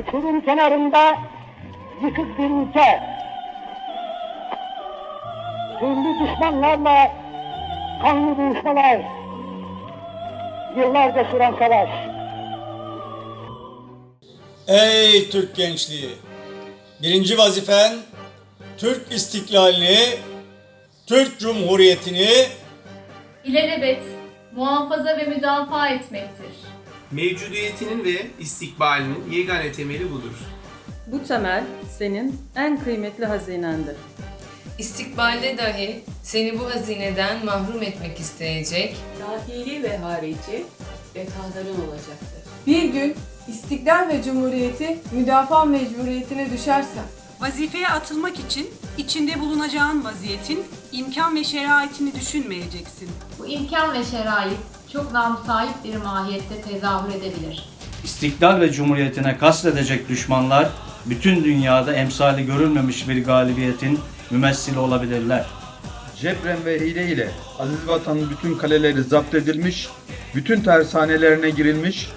uçurum kenarında yıkık bir ülke. Türlü düşmanlarla kanlı buluşmalar, yıllarca süren savaş. Ey Türk gençliği! Birinci vazifen Türk istiklalini, Türk Cumhuriyeti'ni ilelebet muhafaza ve müdafaa etmektir. Mevcudiyetinin ve istikbalinin yegane temeli budur. Bu temel senin en kıymetli hazinendir. İstikbalde dahi seni bu hazineden mahrum etmek isteyecek, dahili ve harici bekaların olacaktır. Bir gün istiklal ve cumhuriyeti müdafaa mecburiyetine düşersen, Vazifeye atılmak için içinde bulunacağın vaziyetin imkan ve şeraitini düşünmeyeceksin. Bu imkan ve şerait çok namsahip bir mahiyette tezahür edebilir. İstiklal ve cumhuriyetine kastedecek düşmanlar bütün dünyada emsali görülmemiş bir galibiyetin mümessili olabilirler. Cebren ve hile ile aziz vatanın bütün kaleleri zapt edilmiş, bütün tersanelerine girilmiş,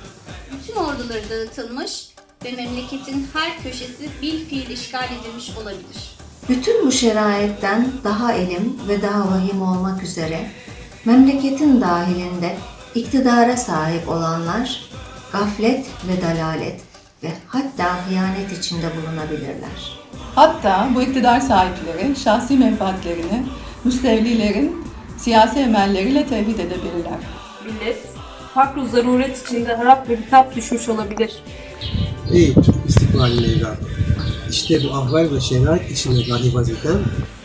bütün orduları dağıtılmış ve memleketin her köşesi bil fiil işgal edilmiş olabilir. Bütün bu şerayetten daha elim ve daha vahim olmak üzere memleketin dahilinde iktidara sahip olanlar gaflet ve dalalet ve hatta hıyanet içinde bulunabilirler. hatta bu iktidar sahipleri şahsi menfaatlerini müstevlilerin siyasi emelleriyle tehdit edebilirler. Millet fakr zaruret içinde harap ve bitap düşmüş olabilir. Ey Türk istikbalinin evladı! İşte bu ahval ve şerait içinde vazifen Türk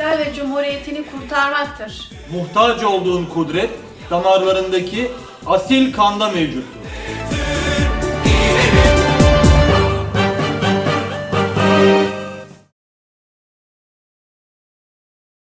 istiklal ve cumhuriyetini kurtarmaktır. muhtaç olduğun kudret damarlarındaki asil kanda mevcuttur.